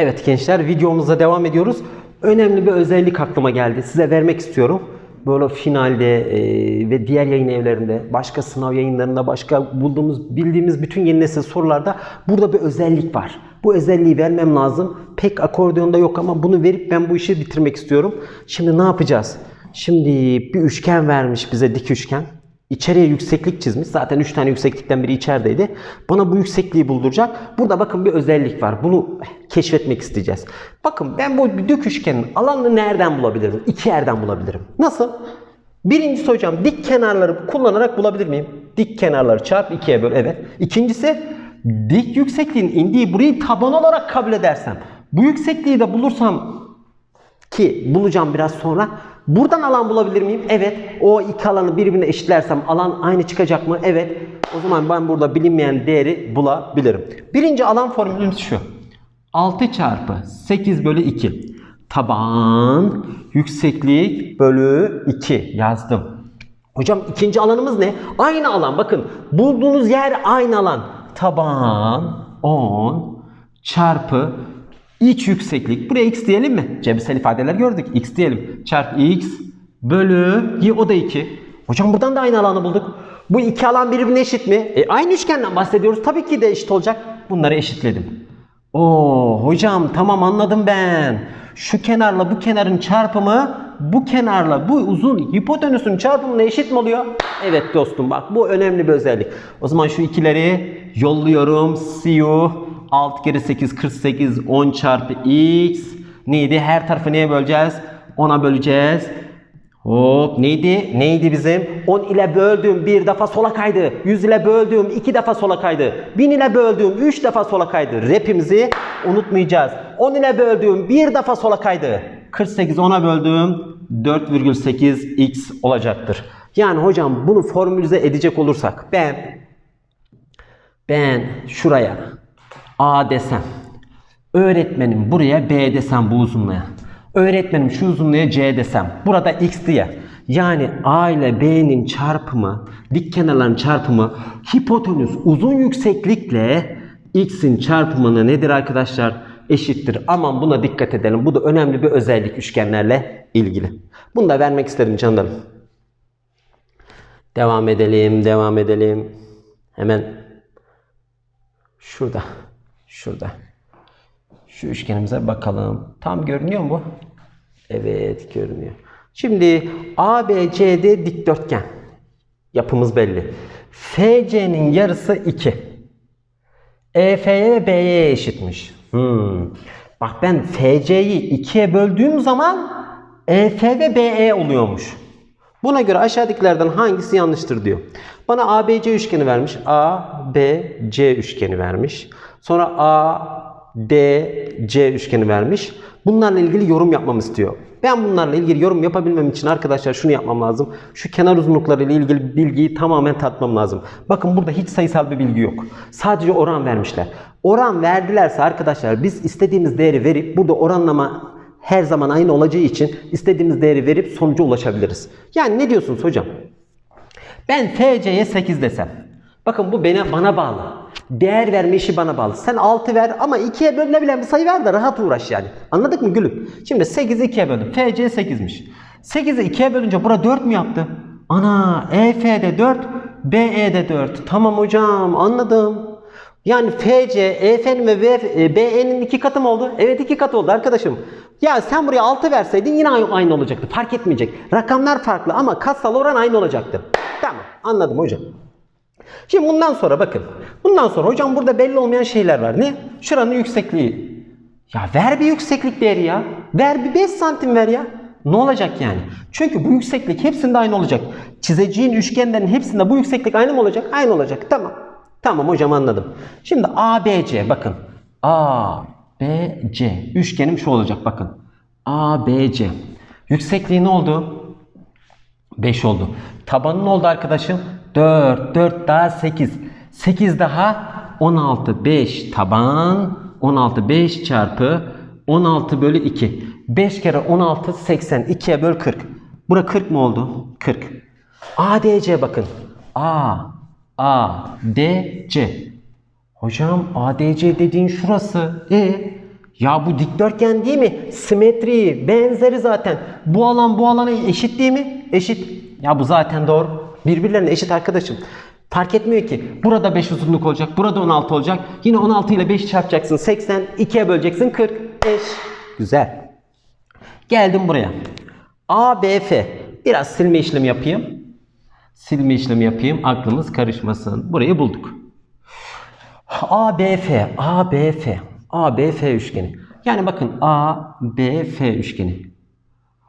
Evet gençler videomuza devam ediyoruz. Önemli bir özellik aklıma geldi. Size vermek istiyorum. Böyle finalde e, ve diğer yayın evlerinde, başka sınav yayınlarında, başka bulduğumuz, bildiğimiz bütün yeni nesil sorularda burada bir özellik var. Bu özelliği vermem lazım. Pek akordeonda yok ama bunu verip ben bu işi bitirmek istiyorum. Şimdi ne yapacağız? Şimdi bir üçgen vermiş bize dik üçgen. İçeriye yükseklik çizmiş. Zaten 3 tane yükseklikten biri içerideydi. Bana bu yüksekliği bulduracak. Burada bakın bir özellik var. Bunu keşfetmek isteyeceğiz. Bakın ben bu dik üçgenin alanını nereden bulabilirim? İki yerden bulabilirim. Nasıl? Birincisi hocam dik kenarları kullanarak bulabilir miyim? Dik kenarları çarp ikiye böl. Evet. İkincisi dik yüksekliğin indiği burayı taban olarak kabul edersem. Bu yüksekliği de bulursam ki bulacağım biraz sonra. Buradan alan bulabilir miyim? Evet. O iki alanı birbirine eşitlersem alan aynı çıkacak mı? Evet. O zaman ben burada bilinmeyen değeri bulabilirim. Birinci alan formülümüz şu. 6 çarpı 8 bölü 2. Taban yükseklik bölü 2 yazdım. Hocam ikinci alanımız ne? Aynı alan. Bakın bulduğunuz yer aynı alan. Taban 10 çarpı iç yükseklik. Buraya x diyelim mi? Cebirsel ifadeler gördük. x diyelim. Çarpı x bölü y o da 2. Hocam buradan da aynı alanı bulduk. Bu iki alan birbirine eşit mi? E, aynı üçgenden bahsediyoruz. Tabii ki de eşit olacak. Bunları eşitledim. Oo hocam tamam anladım ben. Şu kenarla bu kenarın çarpımı bu kenarla bu uzun hipotenüsün çarpımına eşit mi oluyor? Evet dostum bak bu önemli bir özellik. O zaman şu ikileri yolluyorum. See you. 6 kere 8 48 10 çarpı x neydi? Her tarafı neye böleceğiz? 10'a böleceğiz. Hop neydi? Neydi bizim? 10 ile böldüğüm bir defa sola kaydı. 100 ile böldüğüm iki defa sola kaydı. 1000 ile böldüğüm 3 defa sola kaydı. Rapimizi unutmayacağız. 10 ile böldüğüm bir defa sola kaydı. 48 10'a böldüğüm 4,8 x olacaktır. Yani hocam bunu formülize edecek olursak ben ben şuraya A desem öğretmenim buraya B desem bu uzunluğa öğretmenim şu uzunluğa C desem burada X diye yani A ile B'nin çarpımı dik kenarların çarpımı hipotenüs uzun yükseklikle X'in çarpımına nedir arkadaşlar? Eşittir. Aman buna dikkat edelim. Bu da önemli bir özellik üçgenlerle ilgili. Bunu da vermek istedim canlarım. Devam edelim, devam edelim. Hemen şurada, şurada. Şu üçgenimize bakalım. Tam görünüyor mu? Evet, görünüyor. Şimdi ABCD dikdörtgen. Yapımız belli. FC'nin yarısı 2. EF'ye ve B'ye eşitmiş. Hmm. Bak ben FC'yi 2'ye böldüğüm zaman EF ve BE oluyormuş. Buna göre aşağıdakilerden hangisi yanlıştır diyor. Bana ABC üçgeni vermiş. ABC üçgeni vermiş. Sonra ADC üçgeni vermiş. Bunlarla ilgili yorum yapmamı istiyor. Ben bunlarla ilgili yorum yapabilmem için arkadaşlar şunu yapmam lazım. Şu kenar uzunlukları ile ilgili bilgiyi tamamen tatmam lazım. Bakın burada hiç sayısal bir bilgi yok. Sadece oran vermişler. Oran verdilerse arkadaşlar biz istediğimiz değeri verip burada oranlama her zaman aynı olacağı için istediğimiz değeri verip sonuca ulaşabiliriz. Yani ne diyorsunuz hocam? Ben FC'ye 8 desem. Bakın bu bana, bana bağlı. Değer verme işi bana bağlı. Sen 6 ver ama 2'ye bölünebilen bir sayı ver de rahat uğraş yani. Anladık mı gülüm? Şimdi 8'i 2'ye böldüm. FC 8'miş. 8'i 2'ye bölünce bura 4 mü yaptı? Ana EF'de 4, BE'de 4. Tamam hocam anladım. Yani FC, EF'nin ve VF, BE'nin iki katı mı oldu? Evet iki katı oldu arkadaşım. Ya sen buraya 6 verseydin yine aynı olacaktı. Fark etmeyecek. Rakamlar farklı ama katsal oran aynı olacaktı. Tamam anladım hocam. Şimdi bundan sonra bakın. Bundan sonra hocam burada belli olmayan şeyler var. Ne? Şuranın yüksekliği. Ya ver bir yükseklik değeri ya. Ver bir 5 santim ver ya. Ne olacak yani? Çünkü bu yükseklik hepsinde aynı olacak. Çizeceğin üçgenlerin hepsinde bu yükseklik aynı mı olacak? Aynı olacak. Tamam. Tamam hocam anladım. Şimdi ABC bakın. ABC. Üçgenim şu olacak bakın. ABC. Yüksekliği ne oldu? 5 oldu. Tabanı ne oldu arkadaşım? 4. 4 daha 8. 8 daha 16. 5 taban. 16 5 çarpı 16 bölü 2. 5 kere 16 80. 2'ye böl 40. Bura 40 mı oldu? 40. ADC bakın. A, A, D, C. Hocam ADC dediğin şurası. E Ya bu dikdörtgen değil mi? Simetri, benzeri zaten. Bu alan bu alana eşit değil mi? Eşit. Ya bu zaten doğru. Birbirlerine eşit arkadaşım. Fark etmiyor ki. Burada 5 uzunluk olacak. Burada 16 olacak. Yine 16 ile 5 çarpacaksın. 80. 2'ye böleceksin. 40. Eş. Güzel. Geldim buraya. ABF. Biraz silme işlemi yapayım. Silme işlemi yapayım. Aklımız karışmasın. Burayı bulduk. ABF, ABF, ABF üçgeni. Yani bakın ABF üçgeni.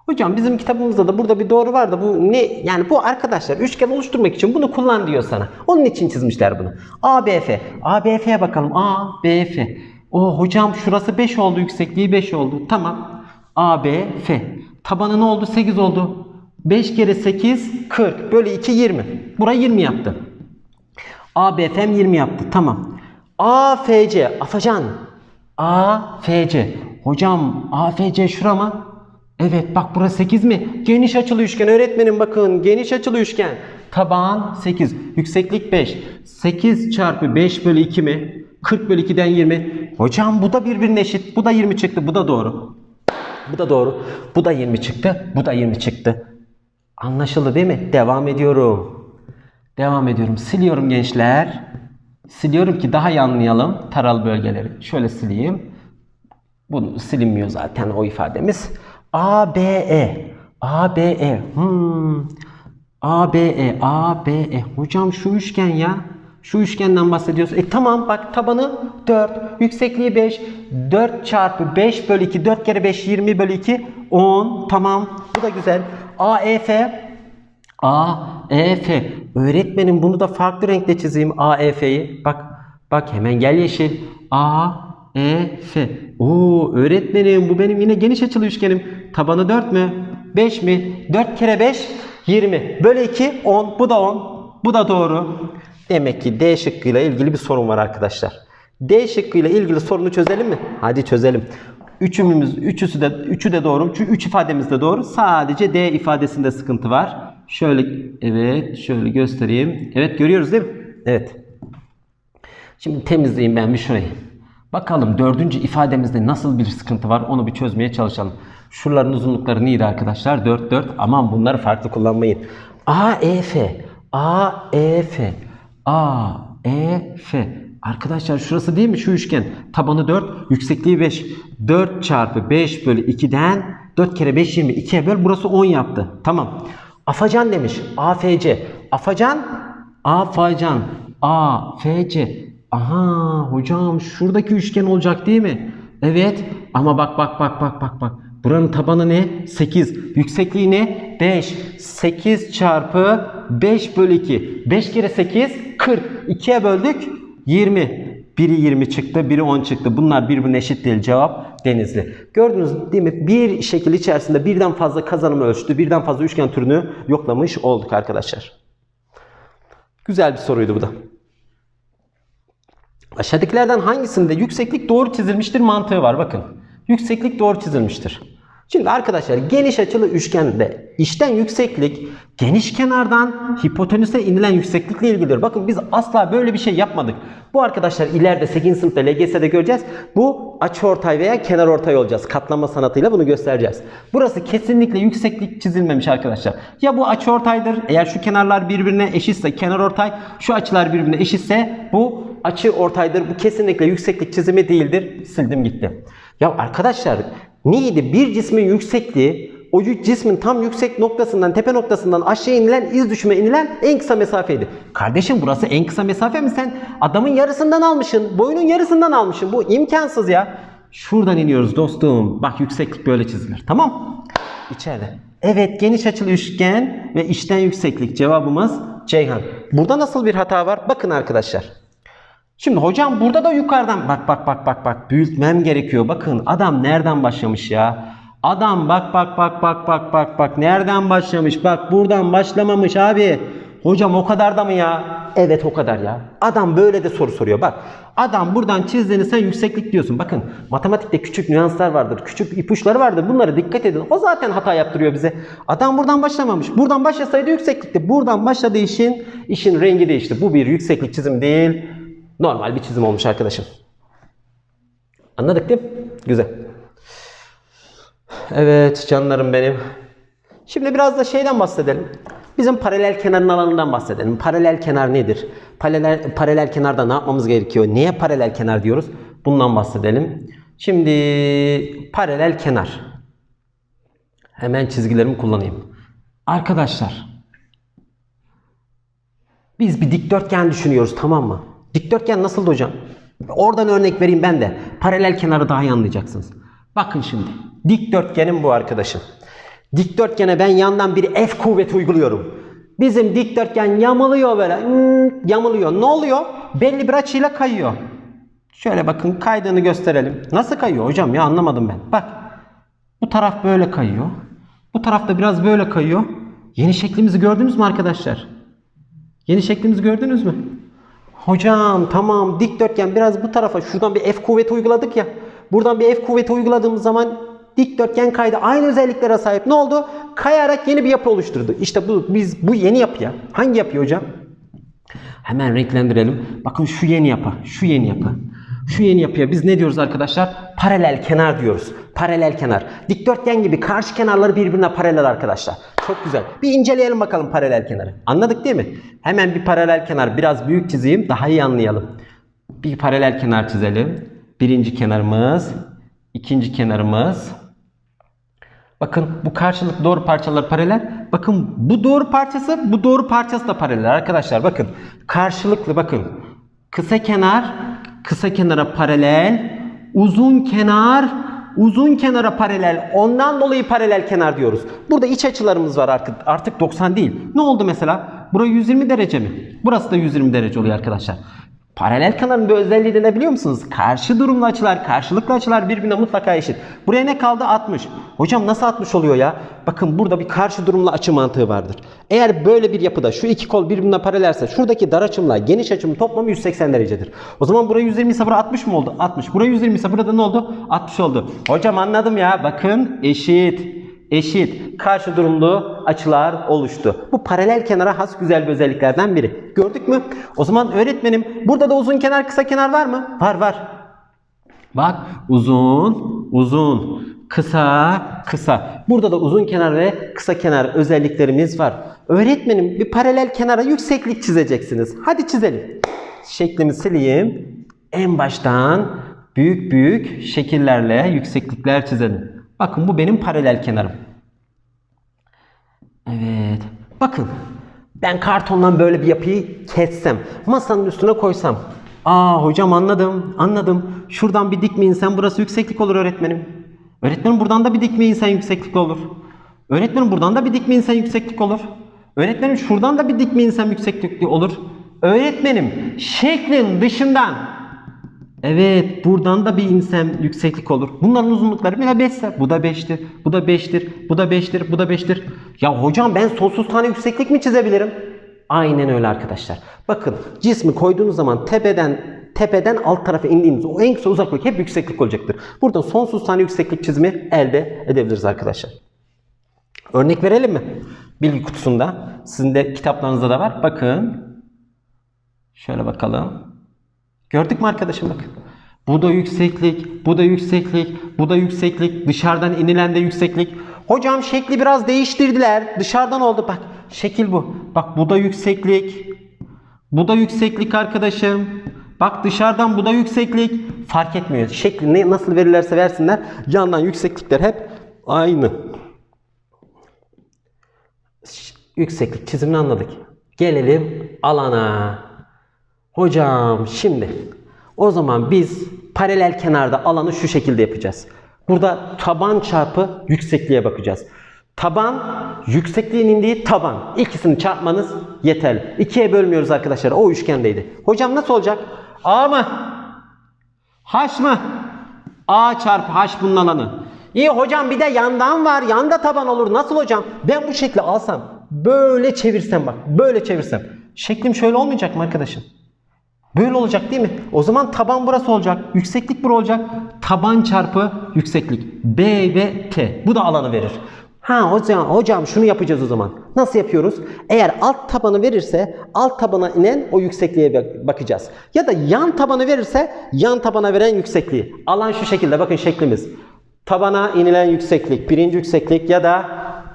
Hocam bizim kitabımızda da burada bir doğru var da bu ne? Yani bu arkadaşlar üçgen oluşturmak için bunu kullan diyor sana. Onun için çizmişler bunu. ABF. ABF'ye bakalım. ABF. O hocam şurası 5 oldu. Yüksekliği 5 oldu. Tamam. ABF. Tabanı ne oldu? 8 oldu. 5 kere 8 40. Bölü 2 20. Bura 20 yaptı. ABF'm 20 yaptı. Tamam. AFC. Afacan. AFC. Hocam AFC şura mı? Evet bak burası 8 mi? Geniş açılı üçgen öğretmenim bakın. Geniş açılı üçgen. Taban 8. Yükseklik 5. 8 çarpı 5 bölü 2 mi? 40 bölü 2'den 20. Hocam bu da birbirine eşit. Bu da 20 çıktı. Bu da doğru. Bu da doğru. Bu da 20 çıktı. Bu da 20 çıktı. Anlaşıldı değil mi? Devam ediyorum. Devam ediyorum. Siliyorum gençler. Siliyorum ki daha iyi anlayalım taral bölgeleri. Şöyle sileyim. Bu silinmiyor zaten o ifademiz. ABE. ABE. Hmm. ABE. ABE. Hocam şu üçgen ya. Şu üçgenden bahsediyorsun. E tamam bak tabanı 4. Yüksekliği 5. 4 çarpı 5 bölü 2. 4 kere 5 20 bölü 2. 10. Tamam. Bu da güzel. AEF. AEF. Öğretmenim bunu da farklı renkle çizeyim AEF'yi. Bak bak hemen gel yeşil. AEF. Oo öğretmenim bu benim yine geniş açılı üçgenim. Tabanı 4 mü? 5 mi? 4 kere 5 20. Bölü 2 10. Bu da 10. Bu da doğru. Demek ki D şıkkıyla ilgili bir sorun var arkadaşlar. D şıkkıyla ilgili sorunu çözelim mi? Hadi çözelim. Üçümüz, üçüsü de, üçü de doğru. Çünkü üç ifademiz de doğru. Sadece D ifadesinde sıkıntı var. Şöyle, evet, şöyle göstereyim. Evet, görüyoruz değil mi? Evet. Şimdi temizleyeyim ben bir şurayı. Bakalım dördüncü ifademizde nasıl bir sıkıntı var onu bir çözmeye çalışalım. Şuraların uzunlukları neydi arkadaşlar? 4, 4. Aman bunları farklı kullanmayın. AEF, AEF, AEF. Arkadaşlar şurası değil mi şu üçgen? Tabanı 4, yüksekliği 5. 4 çarpı 5 bölü 2'den 4 kere 5 20. 2'ye böl burası 10 yaptı. Tamam. Afacan demiş. AFC. Afacan, Afacan, AFC. Aha hocam şuradaki üçgen olacak değil mi? Evet ama bak bak bak bak bak bak. Buranın tabanı ne? 8. Yüksekliği ne? 5. 8 çarpı 5 bölü 2. 5 kere 8 40. 2'ye böldük 20. Biri 20 çıktı, biri 10 çıktı. Bunlar birbirine eşit değil. Cevap denizli. Gördünüz değil mi? Bir şekil içerisinde birden fazla kazanımı ölçtü. Birden fazla üçgen türünü yoklamış olduk arkadaşlar. Güzel bir soruydu bu da. Aşağıdakilerden hangisinde yükseklik doğru çizilmiştir mantığı var bakın. Yükseklik doğru çizilmiştir. Şimdi arkadaşlar geniş açılı üçgende işten yükseklik geniş kenardan hipotenüse inilen yükseklikle ilgilidir. Bakın biz asla böyle bir şey yapmadık. Bu arkadaşlar ileride 8. sınıfta LGS'de göreceğiz. Bu açıortay veya kenar ortay olacağız. Katlama sanatıyla bunu göstereceğiz. Burası kesinlikle yükseklik çizilmemiş arkadaşlar. Ya bu açıortaydır. Eğer şu kenarlar birbirine eşitse kenar ortay, şu açılar birbirine eşitse bu açı ortaydır. Bu kesinlikle yükseklik çizimi değildir. Sildim gitti. Ya arkadaşlar neydi? Bir cismin yüksekliği o cismin tam yüksek noktasından, tepe noktasından aşağı inilen, iz düşüme inilen en kısa mesafeydi. Kardeşim burası en kısa mesafe mi sen? Adamın yarısından almışsın, boyunun yarısından almışsın. Bu imkansız ya. Şuradan iniyoruz dostum. Bak yükseklik böyle çizilir. Tamam? İçeride. Evet geniş açılı üçgen ve içten yükseklik cevabımız Ceyhan. Burada nasıl bir hata var? Bakın arkadaşlar. Şimdi hocam burada da yukarıdan bak bak bak bak bak büyütmem gerekiyor. Bakın adam nereden başlamış ya? Adam bak bak bak bak bak bak bak nereden başlamış? Bak buradan başlamamış abi. Hocam o kadar da mı ya? Evet o kadar ya. Adam böyle de soru soruyor. Bak adam buradan çizdiğini sen yükseklik diyorsun. Bakın matematikte küçük nüanslar vardır. Küçük ipuçları vardır. Bunlara dikkat edin. O zaten hata yaptırıyor bize. Adam buradan başlamamış. Buradan başlasaydı yükseklikti. Buradan başladığı işin işin rengi değişti. Bu bir yükseklik çizimi değil. Normal bir çizim olmuş arkadaşım. Anladık değil mi? Güzel. Evet canlarım benim. Şimdi biraz da şeyden bahsedelim. Bizim paralel kenarın alanından bahsedelim. Paralel kenar nedir? Paralel, paralel kenarda ne yapmamız gerekiyor? Niye paralel kenar diyoruz? Bundan bahsedelim. Şimdi paralel kenar. Hemen çizgilerimi kullanayım. Arkadaşlar biz bir dikdörtgen düşünüyoruz tamam mı? Dikdörtgen nasıldı hocam? Oradan örnek vereyim ben de. Paralel kenarı daha iyi anlayacaksınız. Bakın şimdi. Dikdörtgenim bu arkadaşım. Dikdörtgene ben yandan bir F kuvveti uyguluyorum. Bizim dikdörtgen yamuluyor böyle. Hmm, yamuluyor. Ne oluyor? Belli bir açıyla kayıyor. Şöyle bakın kaydığını gösterelim. Nasıl kayıyor hocam ya anlamadım ben. Bak. Bu taraf böyle kayıyor. Bu taraf da biraz böyle kayıyor. Yeni şeklimizi gördünüz mü arkadaşlar? Yeni şeklimizi gördünüz mü? Hocam tamam dikdörtgen biraz bu tarafa şuradan bir F kuvveti uyguladık ya. Buradan bir F kuvveti uyguladığımız zaman dikdörtgen kaydı. Aynı özelliklere sahip. Ne oldu? Kayarak yeni bir yapı oluşturdu. İşte bu biz bu yeni yapıya. Hangi yapı hocam? Hemen renklendirelim. Bakın şu yeni yapı. Şu yeni yapı. Şu yeni yapıya biz ne diyoruz arkadaşlar? Paralel kenar diyoruz. Paralel kenar. Dikdörtgen gibi karşı kenarları birbirine paralel arkadaşlar. Çok güzel. Bir inceleyelim bakalım paralel kenarı. Anladık değil mi? Hemen bir paralel kenar biraz büyük çizeyim daha iyi anlayalım. Bir paralel kenar çizelim. Birinci kenarımız, ikinci kenarımız. Bakın bu karşılıklı doğru parçalar paralel. Bakın bu doğru parçası, bu doğru parçası da paralel arkadaşlar. Bakın karşılıklı bakın. Kısa kenar, kısa kenara paralel. Uzun kenar, uzun kenara paralel. Ondan dolayı paralel kenar diyoruz. Burada iç açılarımız var artık, artık 90 değil. Ne oldu mesela? Burası 120 derece mi? Burası da 120 derece oluyor arkadaşlar. Paralel kenarın bir özelliği de ne biliyor musunuz? Karşı durumlu açılar, karşılıklı açılar birbirine mutlaka eşit. Buraya ne kaldı? 60. Hocam nasıl 60 oluyor ya? Bakın burada bir karşı durumlu açı mantığı vardır. Eğer böyle bir yapıda şu iki kol birbirine paralelse şuradaki dar açımla geniş açımın toplamı 180 derecedir. O zaman buraya 120 ise buraya 60 mı oldu? 60. Buraya 120 ise burada ne oldu? 60 oldu. Hocam anladım ya. Bakın eşit eşit karşı durumlu açılar oluştu. Bu paralel kenara has güzel bir özelliklerden biri. Gördük mü? O zaman öğretmenim burada da uzun kenar kısa kenar var mı? Var var. Bak uzun uzun kısa kısa. Burada da uzun kenar ve kısa kenar özelliklerimiz var. Öğretmenim bir paralel kenara yükseklik çizeceksiniz. Hadi çizelim. Şeklimi sileyim. En baştan büyük büyük şekillerle yükseklikler çizelim. Bakın bu benim paralel kenarım. Evet. Bakın. Ben kartondan böyle bir yapıyı kessem, masanın üstüne koysam. Aa hocam anladım, anladım. Şuradan bir dikme insen burası yükseklik olur öğretmenim. Öğretmenim buradan da bir dikme insen yükseklik olur. Öğretmenim buradan da bir dikme insen yükseklik olur. Öğretmenim şuradan da bir dikme insen yükseklik olur. Öğretmenim şeklin dışından Evet, buradan da bir insem yükseklik olur. Bunların uzunlukları bir 5 ise bu da 5'tir, bu da 5'tir, bu da 5'tir, bu da 5'tir. Ya hocam ben sonsuz tane yükseklik mi çizebilirim? Aynen öyle arkadaşlar. Bakın cismi koyduğunuz zaman tepeden tepeden alt tarafa indiğimiz o en kısa uzaklık hep yükseklik olacaktır. Buradan sonsuz tane yükseklik çizimi elde edebiliriz arkadaşlar. Örnek verelim mi? Bilgi kutusunda. Sizin de kitaplarınızda da var. Bakın. Şöyle bakalım. Gördük mü arkadaşım bak. Bu da yükseklik, bu da yükseklik, bu da yükseklik, dışarıdan inilen de yükseklik. Hocam şekli biraz değiştirdiler. Dışarıdan oldu bak. Şekil bu. Bak bu da yükseklik. Bu da yükseklik arkadaşım. Bak dışarıdan bu da yükseklik. Fark etmiyor. Şekli ne, nasıl verirlerse versinler. Yandan yükseklikler hep aynı. Yükseklik çizimini anladık. Gelelim alana. Hocam şimdi o zaman biz paralel kenarda alanı şu şekilde yapacağız. Burada taban çarpı yüksekliğe bakacağız. Taban yüksekliğin indiği taban. İkisini çarpmanız yeterli. İkiye bölmüyoruz arkadaşlar. O üçgendeydi. Hocam nasıl olacak? A mı? H mı? A çarpı H bunun alanı. İyi hocam bir de yandan var. Yanda taban olur. Nasıl hocam? Ben bu şekli alsam böyle çevirsem bak. Böyle çevirsem. Şeklim şöyle olmayacak mı arkadaşım? Böyle olacak değil mi? O zaman taban burası olacak. Yükseklik bura olacak. Taban çarpı yükseklik. B ve T. Bu da alanı verir. Ha hocam, hocam şunu yapacağız o zaman. Nasıl yapıyoruz? Eğer alt tabanı verirse alt tabana inen o yüksekliğe bak- bakacağız. Ya da yan tabanı verirse yan tabana veren yüksekliği. Alan şu şekilde bakın şeklimiz. Tabana inilen yükseklik, birinci yükseklik ya da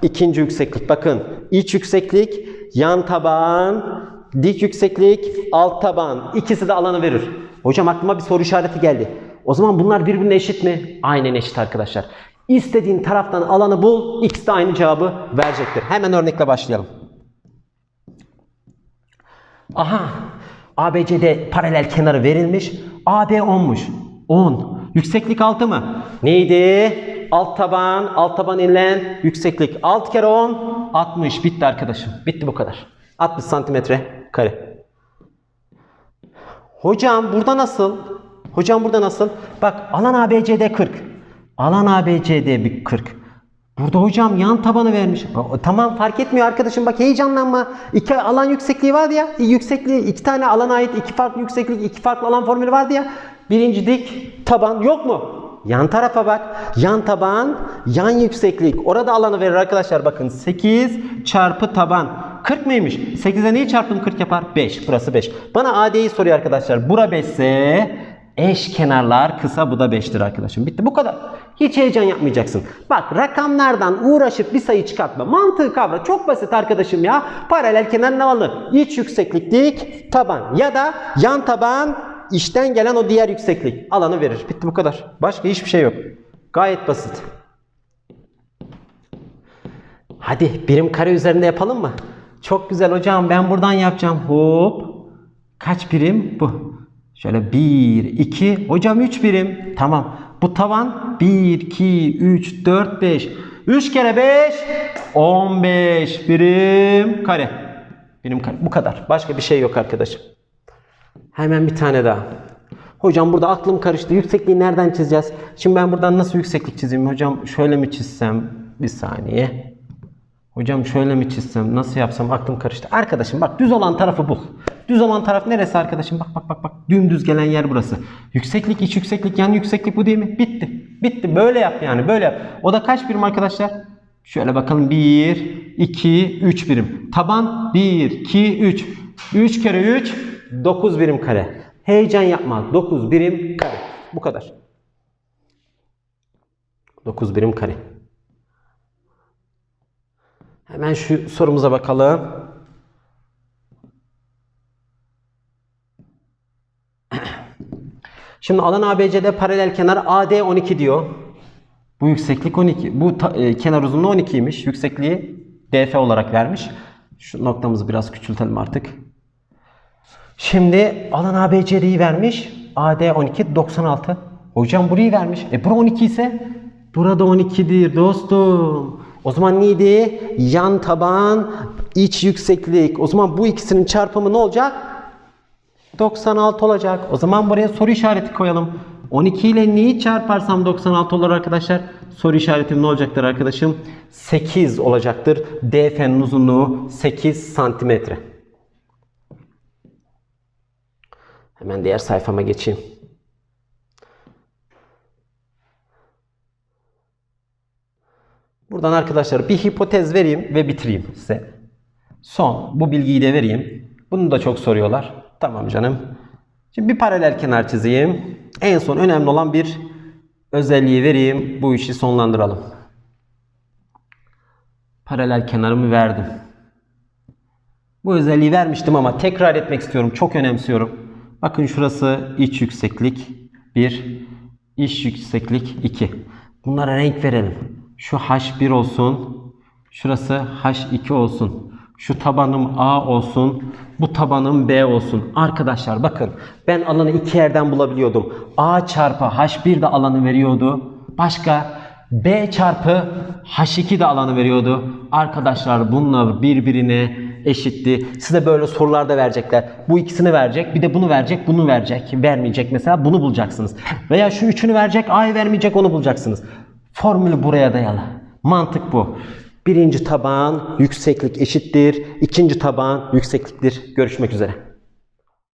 ikinci yükseklik. Bakın iç yükseklik, yan taban, dik yükseklik, alt taban. İkisi de alanı verir. Hocam aklıma bir soru işareti geldi. O zaman bunlar birbirine eşit mi? Aynen eşit arkadaşlar. İstediğin taraftan alanı bul, ikisi de aynı cevabı verecektir. Hemen örnekle başlayalım. Aha, ABCD paralel kenarı verilmiş. AB 10'muş. 10. Yükseklik 6 mı? Neydi? Alt taban, alt taban inilen yükseklik. 6 kere 10, 60. Bitti arkadaşım. Bitti bu kadar. 60 santimetre kare. Hocam burada nasıl? Hocam burada nasıl? Bak alan ABCD 40. Alan ABCD bir 40. Burada hocam yan tabanı vermiş. Tamam fark etmiyor arkadaşım bak heyecanlanma. İki alan yüksekliği vardı ya. Yüksekliği iki tane alana ait iki farklı yükseklik, iki farklı alan formülü vardı ya. Birinci dik taban yok mu? Yan tarafa bak. Yan taban, yan yükseklik. Orada alanı verir arkadaşlar bakın. 8 çarpı taban. 40 mıymış? 8'e neyi çarptım 40 yapar? 5. Burası 5. Bana AD'yi soruyor arkadaşlar. Bura 5 ise eş kenarlar kısa bu da 5'tir arkadaşım. Bitti bu kadar. Hiç heyecan yapmayacaksın. Bak rakamlardan uğraşıp bir sayı çıkartma. Mantığı kavra. Çok basit arkadaşım ya. Paralel kenar ne alır? İç yükseklik dik taban ya da yan taban içten gelen o diğer yükseklik alanı verir. Bitti bu kadar. Başka hiçbir şey yok. Gayet basit. Hadi birim kare üzerinde yapalım mı? Çok güzel hocam ben buradan yapacağım. Hop. Kaç birim? Bu. Şöyle 1, 2. Hocam 3 birim. Tamam. Bu tavan 1, 2, 3, 4, 5. 3 kere 5. 15 birim kare. Birim kare. Bu kadar. Başka bir şey yok arkadaşım. Hemen bir tane daha. Hocam burada aklım karıştı. Yüksekliği nereden çizeceğiz? Şimdi ben buradan nasıl yükseklik çizeyim? Hocam şöyle mi çizsem? Bir saniye. Hocam şöyle mi çizsem? Nasıl yapsam? Aklım karıştı. Arkadaşım bak düz olan tarafı bul. Düz olan taraf neresi arkadaşım? Bak bak bak bak. Dümdüz gelen yer burası. Yükseklik, iç yükseklik, yan yükseklik bu değil mi? Bitti. Bitti. Böyle yap yani. Böyle yap. O da kaç birim arkadaşlar? Şöyle bakalım. 1, 2, 3 birim. Taban 1, 2, 3. 3 kere 3, 9 birim kare. Heyecan yapma. 9 birim kare. Bu kadar. 9 birim kare. Hemen şu sorumuza bakalım. Şimdi alan ABCD paralel kenar AD 12 diyor. Bu yükseklik 12. Bu ta- e, kenar uzunluğu 12'ymiş. Yüksekliği DF olarak vermiş. Şu noktamızı biraz küçültelim artık. Şimdi alan ABCD'yi vermiş. AD 12 96. Hocam burayı vermiş. E bura 12 ise burada 12'dir dostum. O zaman neydi? Yan taban, iç yükseklik. O zaman bu ikisinin çarpımı ne olacak? 96 olacak. O zaman buraya soru işareti koyalım. 12 ile neyi çarparsam 96 olur arkadaşlar? Soru işaretim ne olacaktır arkadaşım? 8 olacaktır. DF'nin uzunluğu 8 santimetre. Hemen diğer sayfama geçeyim. Buradan arkadaşlar bir hipotez vereyim ve bitireyim size. Son bu bilgiyi de vereyim. Bunu da çok soruyorlar. Tamam canım. Şimdi bir paralel kenar çizeyim. En son önemli olan bir özelliği vereyim. Bu işi sonlandıralım. Paralel kenarımı verdim. Bu özelliği vermiştim ama tekrar etmek istiyorum. Çok önemsiyorum. Bakın şurası iç yükseklik 1, iç yükseklik 2. Bunlara renk verelim. Şu H1 olsun. Şurası H2 olsun. Şu tabanım A olsun. Bu tabanım B olsun. Arkadaşlar bakın ben alanı iki yerden bulabiliyordum. A çarpı H1 de alanı veriyordu. Başka B çarpı H2 de alanı veriyordu. Arkadaşlar bunlar birbirine eşitti. Size böyle sorularda verecekler. Bu ikisini verecek, bir de bunu verecek, bunu verecek. Vermeyecek mesela bunu bulacaksınız. Veya şu üçünü verecek, A'yı vermeyecek onu bulacaksınız. Formülü buraya dayalı. Mantık bu. Birinci taban yükseklik eşittir. ikinci taban yüksekliktir. Görüşmek üzere.